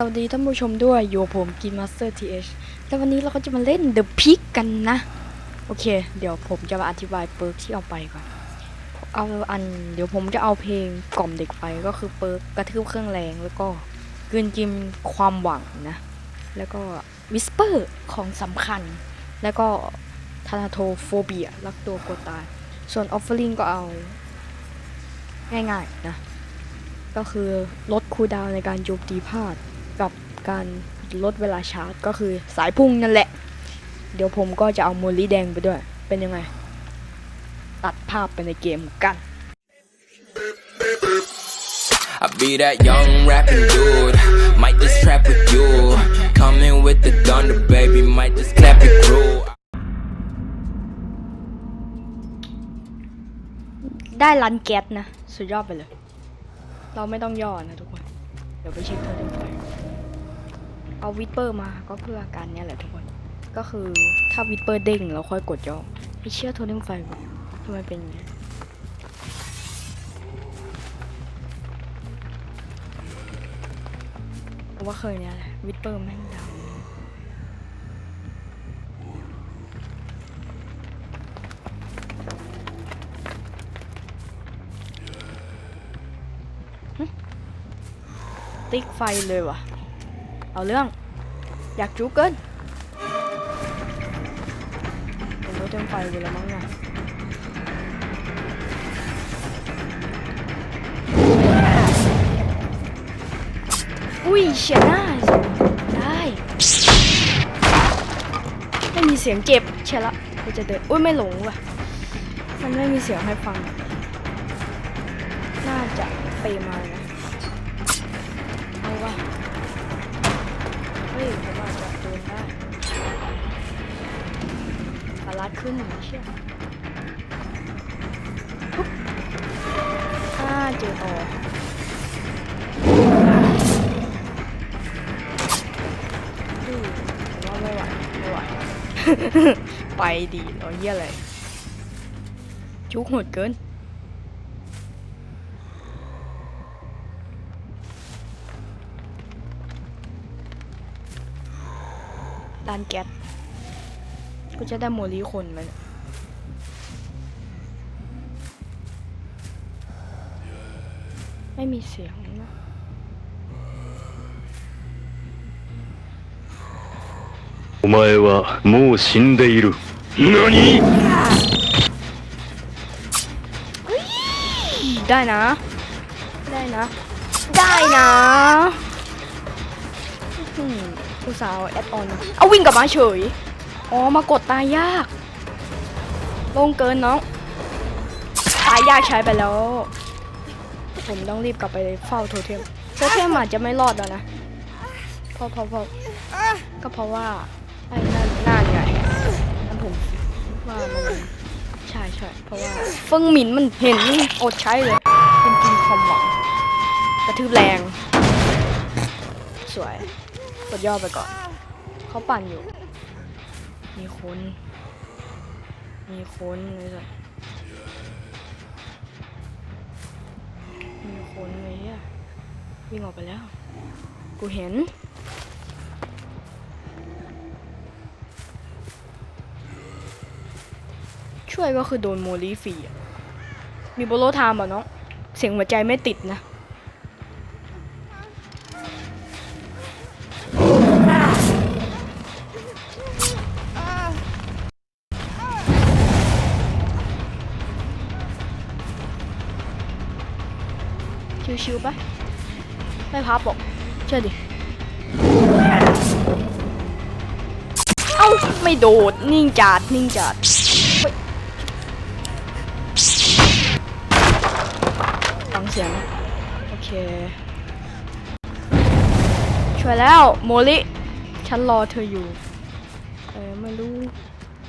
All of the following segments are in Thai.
สวัสดีท่านผู้ชมด้วยอยู่ผมกินมาสเตอร์ทีเอชแล้ววันนี้เราก็จะมาเล่น The Pig กันนะ โอเค เดี๋ยวผมจะมาอธิบายเปิร์กที่เอาไปก่อนเอาอันเดี๋ยวผมจะเอาเพลงกล่อมเด็กไฟก็คือเปิร์กกระทืบเครื่องแรงแล้วก็กลืนกินความหวังนะ แล้วก็วิสเปอร์ของสำคัญ แล้วก็ทานาโทโฟเบียรักตัวกลัวตาย ส่วนออฟเฟอร์ลิงก็เอา ง่ายๆนะ ก็คือลดคูดาวในการโจมตีพลาด กับการลดเวลาชาร์จก็คือสายพุ่งนั่นแหละ เดี๋ยวผมก็จะเอาโมลีแดงไปด้วย เป็นยังไง ตัดภาพไปในเกมกัน I be that young rapping dude. Might just trap with you. Coming with the thunder, baby. Might just clap your crew. ได้รันแก๊สนะ สุดยอดไปเลย เราไม่ต้องย่อนะทุกคน เดี๋ยวไปเช็คเทอร์เรนไฟ เอาวิปเปอร์มาก็เพื่อการเนี้ยแหละทุกคน ก็คือถ้าวิปเปอร์เด้งเราค่อยกดย่อไอเชื่อโทรเรนไฟทำไมเป็นอย่างนี้เพราะว่าเคยเนี้ยแหละวิปเปอร์แม่งดังติ๊กไฟเลยว่ะ เอาเรื่อง อยากจุกเกินผมก็เต็มไฟไปแล้วมั้งเนี่ยอุ้ยเฉียดหน้าได้ไม่มีเสียงเจ็บเชียละกูจะเดินอุ้ยไม่หลงว่ะมันไม่มีเสียงให้ฟัง น่าจะไปมานะ ขึ้นหนึ่งเชี่ยปุ๊บอ่าเจอต่ออืมผมว่าไม่ไหวไม่ไหว ไปดีเราเยี่ยอะไรจุกโหดเกินด้านแก๊ส กูจะได้โมลีคนไหมเนี่ยไม่มีเสียงนะ お前はもう死んでいる。何 ได้นะ ได้นะ ได้นะอืมกูสาวแอดออนนะเอาวิ่งกลับมาเฉย อ๋อมากดตายยาก ลงเกินน้อง ตายยากใช้ไปแล้ว ผมต้องรีบกลับไปเฝ้าโทเทม โทเทมอาจจะไม่รอดแล้วนะเพราะเพราะเพราะก็เพราะว่าไอ้นั่นน่านไงนั่นผมว่ามันใช่ใช่เพราะว่าเฟิงหมินมันเห็นอดใช้เลยเป็นกินความหวังกระทืบแรง สวยกดย่อไปก่อน เขาปั่นอยู่ มีคน มีคนเลยสัสมีคนเลยอะวิ่งออกไปแล้ว กูเห็น ช่วยก็คือโดนโมลีฟรีมีโบโลไทม์ป่ะน้อง เสียงหัวใจไม่ติดนะ ชิวๆปะไม่พับบอกเชื่อดิ เอ้า ไม่โดด นิ่งจัดนิ่งจัดฟังเสียง โอเค ช่วยแล้ว โมลิ ฉันรอเธออยู่ เออไม่รู้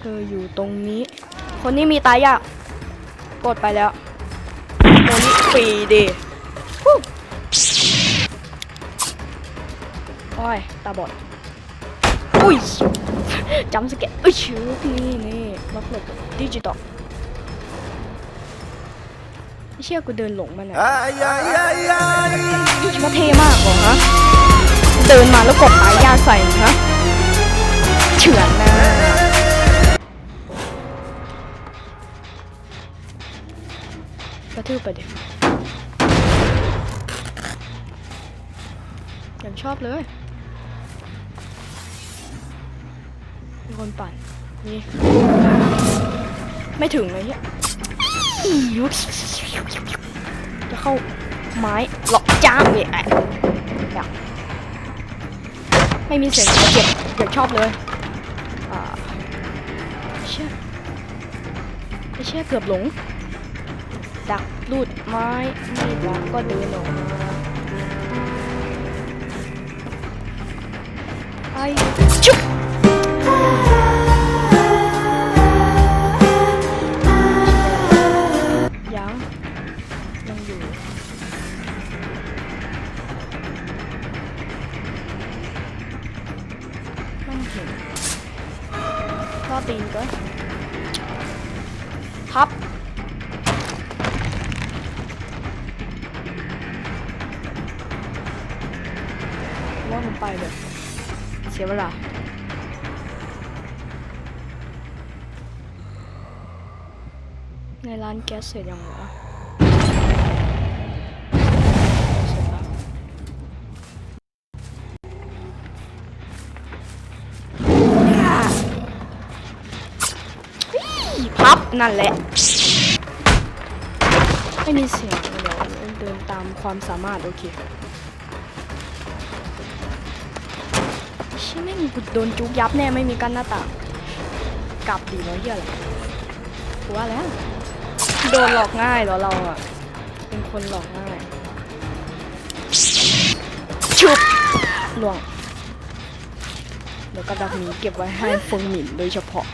เธออยู่ตรงนี้ คนนี้มีตายยากกดไปแล้วโมลิฟรีดี อ้ย ตาบอด อุ้ยจำสเก็ตเอ้ยชื่อนี่นี่ล็อกหลบดิจิตอลไม่เชื่อกูเดินหลงมันอะ Ay, ay, ay, ay. คิดว่าเท่มากเหรอฮะ เดินมาแล้วกดตายยากใส่ฮะเฉือนนะกระทืบไปดิยังชอบเลย มีคนปั่นนี่ไม่ถึงเลยเนี่ยยุจะเข้าไม้หลอกจ้ามเนี่ยไอ้อยากไม่มีเสียงเจ็บอยากชอบเลยอ่าเชี่ยไม่เชี่ยเกือบหลง ดักลูดไม้ไม่ดักก็เดินออกมาไอชุบ ยังยังอยู่ไม่เห็นล่อตีนก็พับว่าผมไปเลยเสียเวลา ร้านแก๊สเสร็จยังวะเสร็จแล้วอี้พับนั่นแหละ ไม่มีเสียงเดี๋ยวเดินตามความสามารถโอเคชิแม่งกูโดนจุกยับแน่ไม่มีกันหน้าต่างกลับดีเนาะเฮียอะไรกูว่าแล้ว โดนหลอกง่ายเหรอเราอะ เป็นคนหลอกง่าย ชุบหลวง เดี๋ยวกระดักหมีเก็บไว้ให้เฟิงหมินโดยเฉพาะ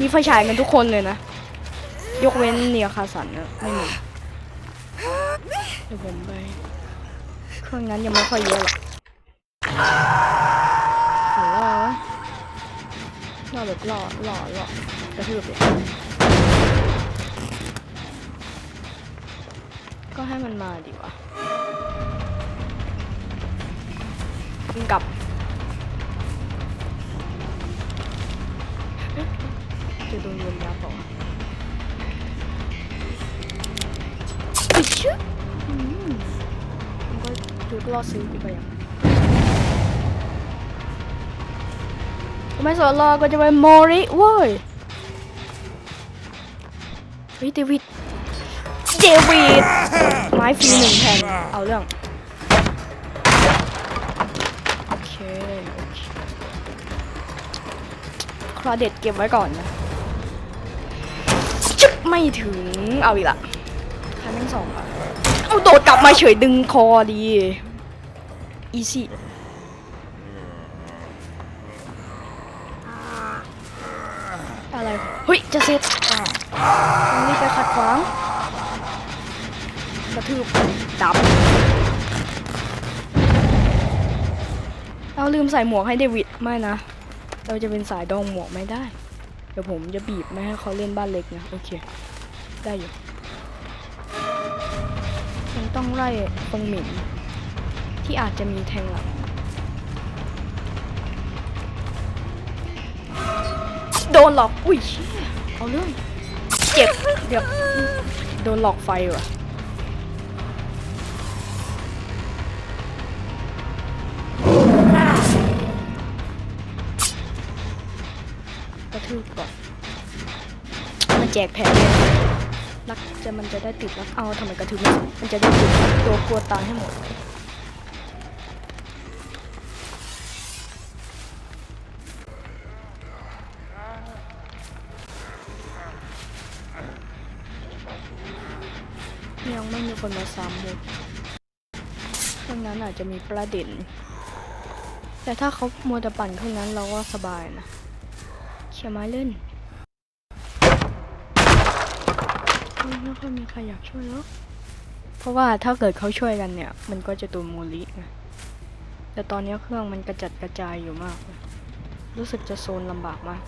มีไฟฉายกันทุกคนเลยนะ ยกเว้นเนียคาสันนะไม่มีเดี๋ยวผมไปเครื่องนั้นยังไม่ค่อยเยอะหรอกหัวล่อล่อแบบล่อล่อล่อกระทืบเลย ก็ให้มันมาดีกว่ากลับ จะโดนโยนยับเปล่าวะอิ๊ยชึอืมมันก็จุดล่อซื้อไปยังไม่สนรอก็จะไปโมริเว้ยเฮ้ยเดวิด เดวิดไม้ฟรีหนึ่งแผ่นเอาเรื่อง โอเคคครอเด็ดเก็บไว้ก่อนนะจึ๊บไม่ถึง เอาอีกละใครแม่งสองอะเอาโดดกลับมาเฉยดึงคอดี อีซี่อะไร เฮ้ย จะเสร็จต้องรีบไปขัดขวาง กระทืบดับ เราลืมใส่หมวกให้เดวิดไม่นะ เราจะเป็นสายดองหมวกไม่ได้ เดี๋ยวผมจะบีบไม่ให้เขาเล่นบ้านเล็กนะ โอเค ได้อยู่ยังต้องไล่ตรงหมิ่นที่อาจจะมีแทงหลังโดนหลอก อุ้ยเชี่ยเอาเรื่อง เจ็บ เดี๋ยว โดนหลอกไฟว่ะ ทืบก่อนมันแจกแผลเลยรักจะมันจะได้ติดรักเอาทำไมกระทืบไม่มันจะได้ติดตัวกลัวตายให้หมดยังไม่มีคนมาซ้ำเลยเครื่องนั้นอาจจะมีประเด็น แต่ถ้าเขามัวแต่ปั่นเครื่องนั้นเราก็สบายนะ เขี่ยร์ไม้เล่นไม่ค่อยมีใครอยากช่วยหรอกเพราะว่าถ้าเกิดเขาช่วยกันเนี่ย มันก็จะตัวโมลิไงแต่ตอนนี้เครื่องมันกระจัดกระจายอยู่มาก รู้สึกจะโซนลำบากมาก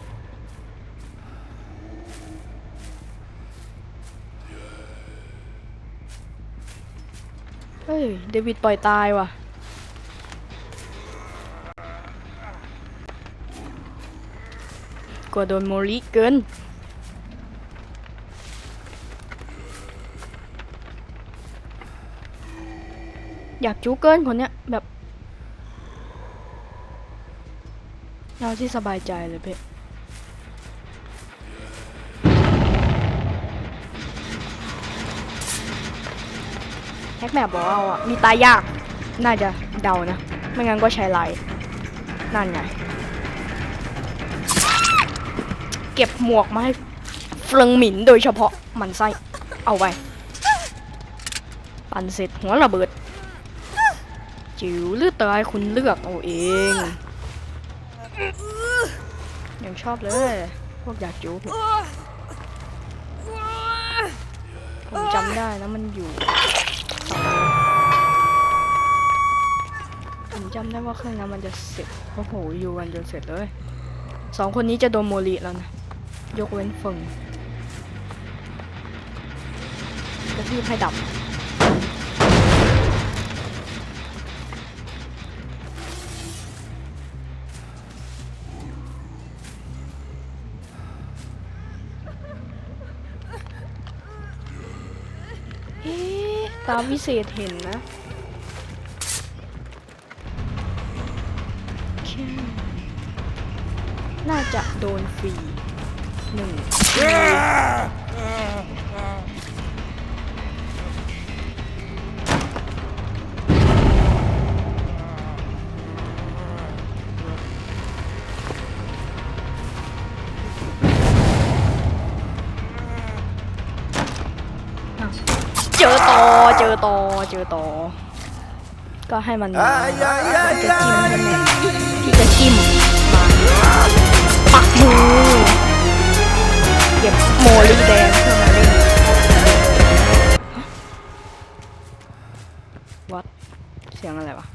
เฮ้ย เดวิดปล่อยตายว่ะ กลัวโดนโมริเกินอยากจู้เกินคนเนี้ยแบบเอาที่สบายใจเลยเพ่แฮกแมปบอกเอาอะ มีตายยาก น่าจะเดานะ ไม่งั้นก็ใช้ไลท์นั่นไง เก็บหมวกมาให้เฟลิงหมินโดยเฉพาะหมันไส้ เอาไปปั่นเสร็จหัวระเบิด จิ๋วเลือดตายคุณเลือกเอาเอง ยังชอบเลย พวกอยากจูบผมจำได้นะมันอยู่ผมจำได้ว่าเครื่องนั้นมันจะเสร็จโอ้โหอยู่กันจนเสร็จเลยสองคนนี้จะโดนโมลีแล้วนะ ยกเว้นเฟิงกระทืบให้ดับ เอ๊ะตามวิเศษเห็นนะน่าจะโดนฟรี หนึ่งอ้าวเจอต่อเจอต่อเจอต่อก็ให้มันมามันจะจิ้มกันแน่ที่จะจิ้มมาปักมือเก็บโมลีแดงเพื่อมาเล่นวัดเสียงอะไรวะ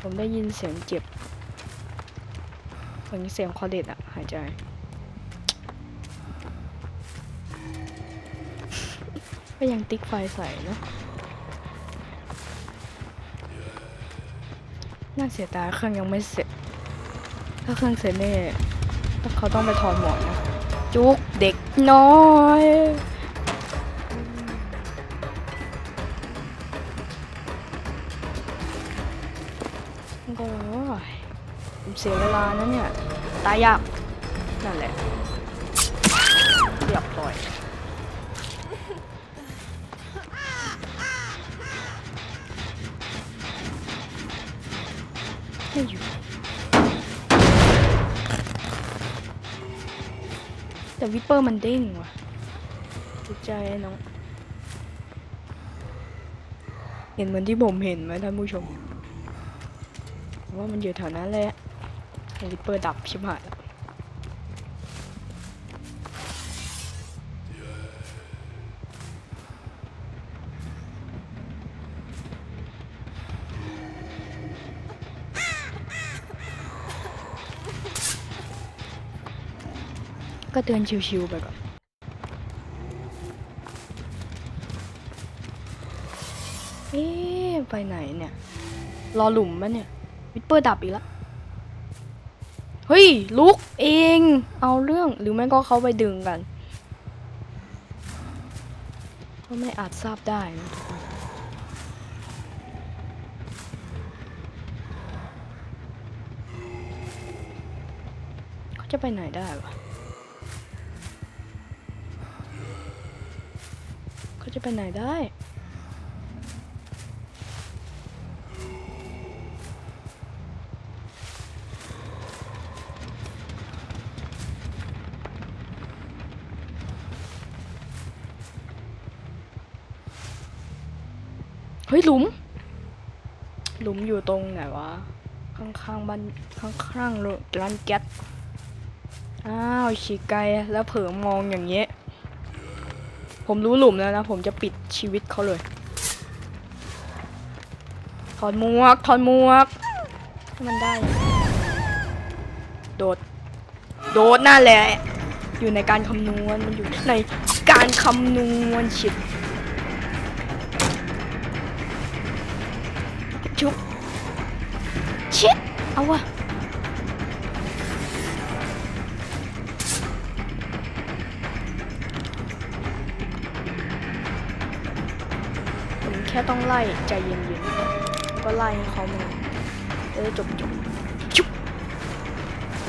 ผมได้ยินเสียงเจ็บเหมือนเสียงคอเด็ดอะหายใจ ก็ยังติ๊กไฟใส่เนะน่าเสียดายเครื่องยังไม่เสร็จ ถ้าเครื่องเสร็จนี่เขาต้องไปถอนหมอนนะจุกเด็กน้อยโอ้ยเสียเวลานะเนี่ย ตายยากนั่นแหละ วิปเปอร์มันเด้งว่ะจิตใจน้อง เห็นเหมือนที่ผมเห็นไหมท่านผู้ชม ว่ามันอยู่แถวนั้นแหละวิปเปอร์ดับชิบหายแล้ว ก็เตือนชิวๆไปก่อนเอ๊ะไปไหนเนี่ย รอหลุมมะเนี่ยวิปเปอร์ดับอีกแล้วเฮ้ย ลุกเอง เอาเรื่องหรือไม่ก็เขาไปดึงกัน ก็ไม่อาจทราบได้นะทุกคนเขาจะไปไหนได้วะ ไปไหนได้เฮ้ยหลุม หลุมอยู่ตรงไหนวะ ข้างๆบ้านข้างๆร้านแก๊สอ้าวฉีกไกลแล้วเผลอมองอย่างเงี้ย ผมรู้หลุมแล้วนะ ผมจะปิดชีวิตเขาเลย ถอนมวก ถอนมวกให้มันได้ โดด โดดนั่นแหละ อยู่ในการคำนวณ มันอยู่ในการคำนวณชิบชุบชชิตเอาวะ แค่ต้องไล่ใจเย็นๆ ก็ไล่ให้เขามาเออจบจบชุบ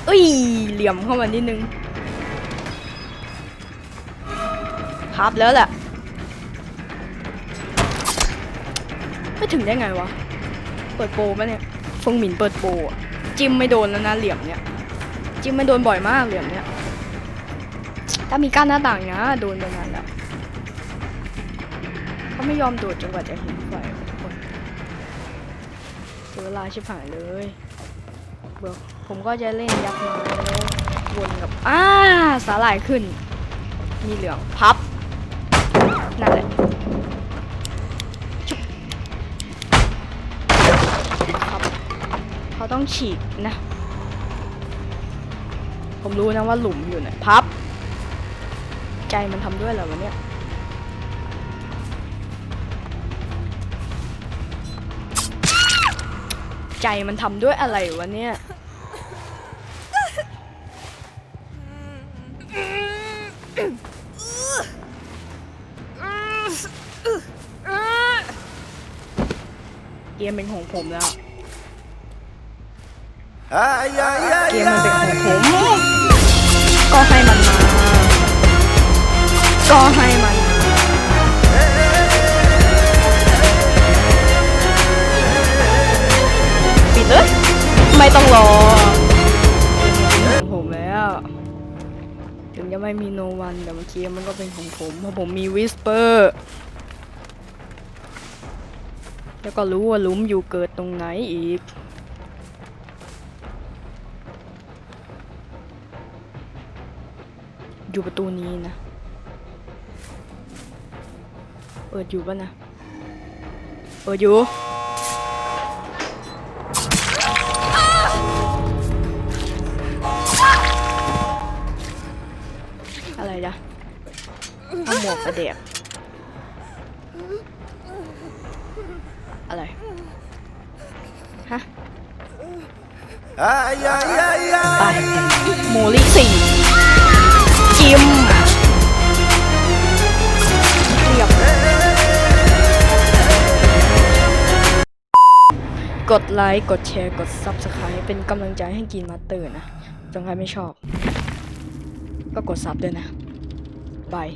เอ้ย เหลี่ยมเข้ามานิดนึงพับแล้วแหละ ไม่ถึงได้ไงวะ เปิดโปรปะเนี่ยฟงหมินเปิดโปรจิ้มไม่โดนแล้วนะเหลี่ยมเนี่ย จิ้มไม่โดนบ่อยมากเหลี่ยมเนี่ย ถ้ามีกั้นหน้าต่างนะโดนไปนานแล้ว เขาไม่ยอมโดดจนกว่าจะเห็นไฟทุกคนเสียเวลาชิบหายเลยเบื่อผมก็จะเล่นยักษ์น้อยแล้ววนกับอ้าสาหร่ายขึ้น มีเหลืองพับนั่นแหละครับเขาต้องฉีกนะ ผมรู้นะว่าหลุมอยู่ไหนพับ ใจมันทำด้วยเหรอวะเนี่ย ใจมันทำด้วยอะไรวะเนี่ย เกมเป็นของผมแล้ว เกมมันเป็นของผม ก็ให้มันมา ก็ให้มัน ไม่ต้องรอ ผมแล้ว ถึงจะไม่มีโนวันแต่เมื่อกี้มันก็เป็นของผมเพราะผมมีวิสเปอร์ แล้วก็รู้ว่าลุมอยู่เกิดตรงไหนอีกอยู่ประตูนี้นะ เปิดอยู่ปะนะ เปิดอยู่ อะไรจ๊ะเอาหมวกไปเด็กอะไร ฮะไปโมลิสี่จิมเรียบกดไลค์ กดแชร์ กด Subscribe เป็นกำลังใจให้กินมาสเตอร์นะจงใครไม่ชอบ ก็กดซับด้วยนะ บาย